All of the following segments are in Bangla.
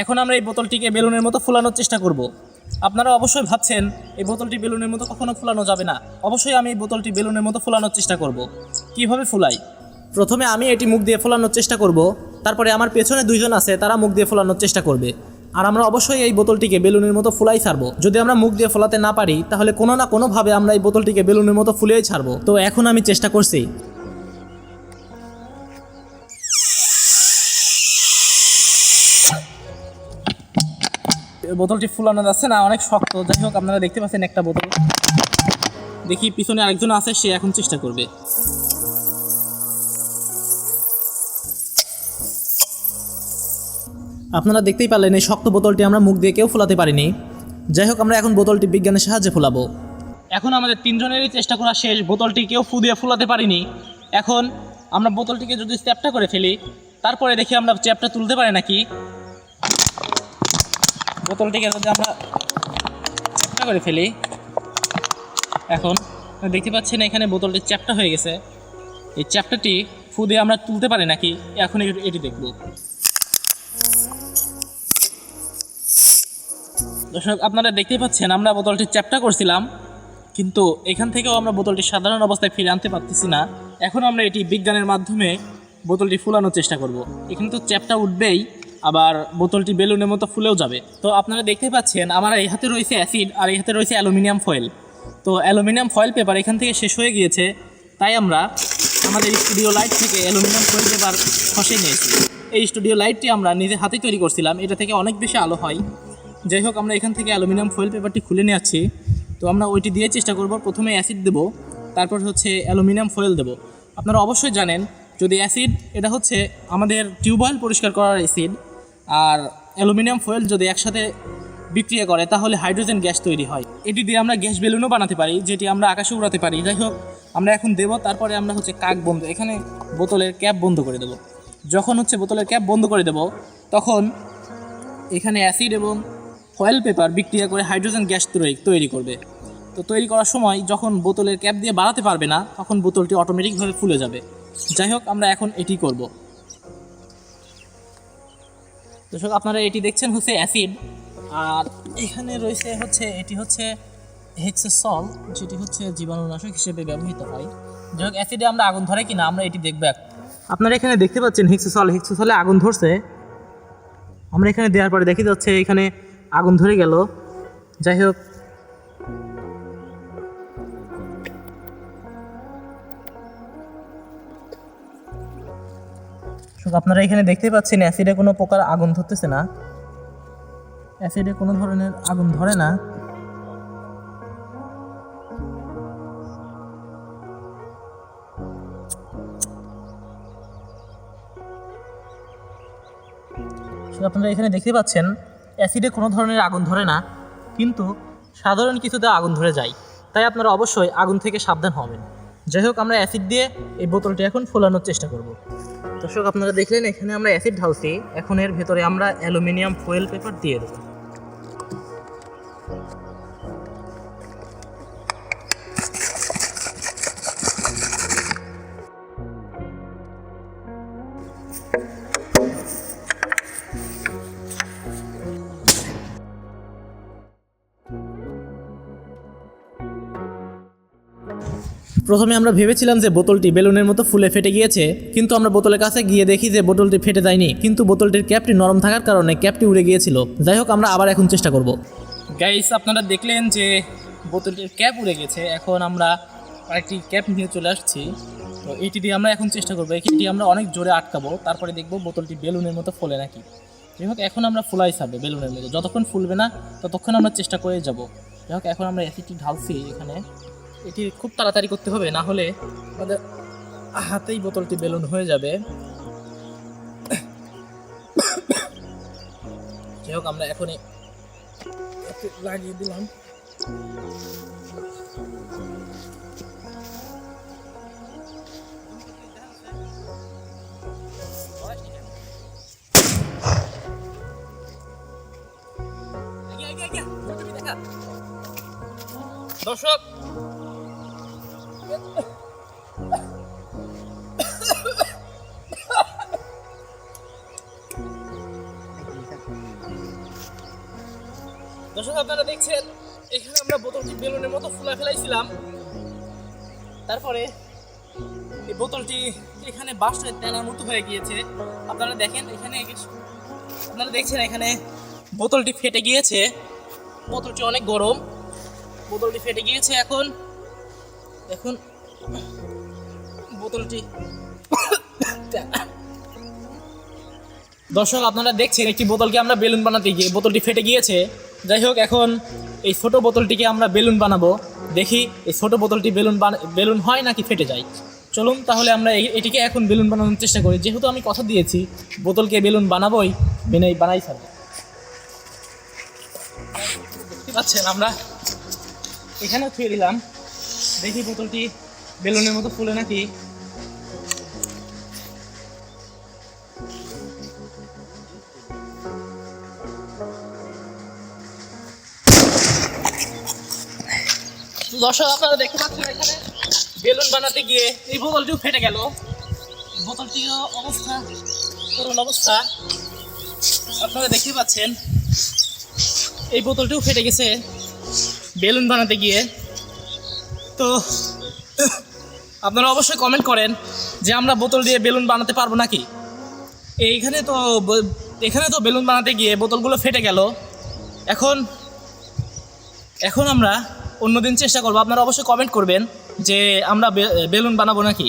এখন আমরা এই বোতলটিকে বেলুনের মতো ফুলানোর চেষ্টা করব। আপনারা অবশ্যই ভাবছেন, এই বোতলটি বেলুনের মতো কখনো ফুলানো যাবে না। অবশ্যই আমি এই বোতলটি বেলুনের মতো ফুলানোর চেষ্টা করব। কীভাবে ফুলাই? প্রথমে আমি এটি মুখ দিয়ে ফোলানোর চেষ্টা করব। তারপরে আমার পেছনে দুইজন আছে, তারা মুখ দিয়ে ফোলানোর চেষ্টা করবে। আর আমরা অবশ্যই এই বোতলটিকে বেলুনের মতো ফুলাই ছাড়বো। যদি আমরা মুখ দিয়ে ফোলাতে না পারি, তাহলে কোনো না কোনোভাবে আমরা এই বোতলটিকে বেলুনের মতো ফুলেই ছাড়বো। তো এখন আমি চেষ্টা করছি। বোতলটি ফুলানো যাচ্ছে না, অনেক শক্ত। যাই হোক, আপনারা দেখতে পাচ্ছেন একটা বোতল। দেখি, পিছনে আরেকজন আছে, সে এখন চেষ্টা করবে। আপনারা দেখতেই পারলেন এই শক্ত বোতলটি আমরা মুখ দিয়ে কেউ ফোলাতে পারিনি। যাই হোক, আমরা এখন বোতলটি বিজ্ঞানের সাহায্যে ফোলাবো। এখন আমাদের তিনজনেরই চেষ্টা করা শেষ, বোতলটি কেউ ফু দিয়ে ফোলাতে পারিনি। এখন আমরা বোতলটিকে যদি চ্যাপটা করে ফেলি, তারপরে দেখি আমরা চ্যাপটা তুলতে পারি নাকি। বোতলটিকে যদি আমরা চ্যাপটা করে ফেলি, এখন দেখতে পাচ্ছেন এখানে বোতলটি চ্যাপটা হয়ে গেছে। এই চ্যাপটাটি ফু দিয়ে আমরা তুলতে পারি নাকি? এখন এটি- এটি দেখব। দর্শক, আপনারা দেখতেই পাচ্ছেন, আমরা বোতলটি চ্যাপটা করছিলাম, কিন্তু এখান থেকেও আমরা বোতলটি সাধারণ অবস্থায় ফিরে আনতে পারতেছি না। এখন আমরা এটি বিজ্ঞানের মাধ্যমে বোতলটি ফুলানোর চেষ্টা করব। এখানে তো চ্যাপটা উঠবেই, আবার বোতলটি বেলুনের মতো ফুলেও যাবে। তো আপনারা দেখতে পাচ্ছেন, আমার এই হাতে রয়েছে অ্যাসিড আর এই হাতে রয়েছে অ্যালুমিনিয়াম ফয়েল। তো অ্যালুমিনিয়াম ফয়েল পেপার এখান থেকে শেষ হয়ে গিয়েছে, তাই আমরা আমাদের স্টুডিও লাইট থেকে অ্যালুমিনিয়াম ফয়েল পেপার খসে নিয়েছি। এই স্টুডিও লাইটটি আমরা নিজে হাতে তৈরি করছিলাম, এটা থেকে অনেক বেশি আলো হয়। যাই হোক, আমরা এখান থেকে অ্যালুমিনিয়াম ফয়েল পেপারটি খুলে নিয়ে তো আমরা ওইটি দিয়ে চেষ্টা করব, প্রথমে অ্যাসিড দেব, তারপর হচ্ছে অ্যালুমিনিয়াম ফয়েল দেব। আপনারা অবশ্যই জানেন, যদি অ্যাসিড, এটা হচ্ছে আমাদের টিউবওয়েল পরিষ্কার করার অ্যাসিড, আর অ্যালুমিনিয়াম ফয়েল যদি একসাথে বিক্রিয়া করে, তাহলে হাইড্রোজেন গ্যাস তৈরি হয়। এটি দিয়ে আমরা গ্যাস বেলুনও বানাতে পারি, যেটি আমরা আকাশে উড়াতে পারি। যাই হোক, আমরা এখন দেব, তারপরে আমরা হচ্ছে কাক বন্ধ, এখানে বোতলের ক্যাপ বন্ধ করে দেব। যখন হচ্ছে বোতলের ক্যাপ বন্ধ করে দেব, তখন এখানে অ্যাসিড এবং ফয়েল পেপার বিক্রিয়া করে হাইড্রোজেন গ্যাস তৈরি করবে। তো তৈরি করার সময় যখন বোতলের ক্যাপ দিয়ে বাড়াতে পারবে না, তখন বোতলটি অটোমেটিকভাবে ফুলে যাবে। যাই হোক, আমরা এখন এটি করব। দর্শক, আপনারা এটি দেখছেন হচ্ছে অ্যাসিড। আর এখানে রয়েছে হচ্ছে এটি হচ্ছে হেক্সেসল, যেটি হচ্ছে জীবাণুনাশক হিসেবে ব্যবহৃত হয়। যাই হোক, অ্যাসিডে আমরা আগুন ধরে কিনা, আমরা এটি দেখব আপনারা এখানে দেখতে পাচ্ছেন হেক্সেসল। হেক্সেসলে আগুন ধরছে। আমরা এখানে দেওয়ার পরে দেখি যাচ্ছে এখানে আগুন ধরে গেল। যাই হোক। আপনারা এখানে দেখতে পাচ্ছেন, অ্যাসিডে কোনো প্রকার আগুন ধরতেছে না। অ্যাসিডে কোনো ধরনের আগুন ধরে না। আপনারা এখানে দেখতে পাচ্ছেন অ্যাসিডে কোনো ধরনের আগুন ধরে না, কিন্তু সাধারণ কিছুতে আগুন ধরে যায়। তাই আপনারা অবশ্যই আগুন থেকে সাবধান হবেন। যাই হোক, আমরা অ্যাসিড দিয়ে এই বোতলটি এখন ফোলানোর চেষ্টা করব। দর্শক, আপনারা দেখলেন এখানে আমরা অ্যাসিড ঢালছি। এখন এর ভেতরে আমরা অ্যালুমিনিয়াম ফয়েল পেপার দিয়ে দেবো। প্রথমে আমরা ভেবেছিলাম যে বোতলটি বেলুনের মতো ফুলে ফেটে গিয়েছে, কিন্তু আমরা বোতলের কাছে গিয়ে দেখি যে বোতলটি ফেটে যায়নি, কিন্তু বোতলটির ক্যাপটি নরম থাকার কারণে ক্যাপটি উড়ে গিয়েছিল। যাই হোক, আমরা আবার এখন চেষ্টা করব। গাইস আপনারা দেখলেন যে বোতলটির ক্যাপ উড়ে গেছে, এখন আমরা আরেকটি ক্যাপ নিয়ে চলে আসছি। তো এটি দিয়ে আমরা এখন চেষ্টা করব এটি আমরা অনেক জোরে আটকাবো, তারপরে দেখব বোতলটি বেলুনের মতো ফোলে নাকি। যাই হোক, এখন আমরা ফুলাই ছাড়বে বেলুনের মতো। যতক্ষণ ফুলবে না, ততক্ষণ আমরা চেষ্টা করে যাব। যাই হোক, এখন আমরা অ্যাসিডটি ঢালছি এখানে। এটি খুব তাড়াতাড়ি করতে হবে, না হলে আমাদের হাতেই বোতলটি বেলুন হয়ে যাবে। যাই হোক, আমরা এখনই লাগিয়ে দিলাম। দর্শক দর্শক, আপনারা দেখছেন, এখানে আমরা বোতলটি বেলুনের মতো ফুলা ফেলাইছিলাম। তারপরে এই বোতলটি এখানে বাসটায় তেনার মতো হয়ে গিয়েছে। আপনারা দেখেন, এখানে আপনারা দেখছেন, এখানে বোতলটি ফেটে গিয়েছে। বোতলটি অনেক গরম। বোতলটি ফেটে গিয়েছে এখন। দেখুন, বোতলটি দর্শক, আপনারা দেখছেন, একটি বোতলকে আমরা বেলুন বানাতে গিয়ে বোতলটি ফেটে গিয়েছে। যাই হোক এখন এই ছোটো বোতলটিকে আমরা বেলুন বানাবো। দেখি, এই ছোটো বোতলটি বেলুন বেলুন হয় নাকি ফেটে যায়? চলুন তাহলে আমরা এটিকে এখন বেলুন বানানোর চেষ্টা করি। যেহেতু আমি কথা দিয়েছি, বোতলকে বেলুন বানাবোই বেনাই বানাই দেখতে পাচ্ছেন আমরা? এখানেও থুয়ে দিলাম। দেখি বোতলটি বেলুনের মতো ফুলে নাকি দর্শক, আপনারা দেখতে পাচ্ছেন এখানে বেলুন বানাতে গিয়ে এই বোতলটিও ফেটে গেল। বোতলটিও অবস্থা করুন অবস্থা। আপনারা দেখতে পাচ্ছেন, এই বোতলটিও ফেটে গেছে বেলুন বানাতে গিয়ে। তো, আপনারা অবশ্যই কমেন্ট করেন যে আমরা বোতল দিয়ে বেলুন বানাতে পারব নাকি? এইখানে তো এখানে তো বেলুন বানাতে গিয়ে বোতলগুলো ফেটে গেল। এখন এখন আমরা অন্যদিন চেষ্টা করব। আপনারা অবশ্যই কমেন্ট করবেন যে আমরা বেলুন বানাবো নাকি।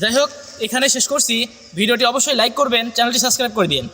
যাই হোক এখানে শেষ করছি। ভিডিওটি অবশ্যই লাইক করবেন, চ্যানেলটি সাবস্ক্রাইব করে দিন।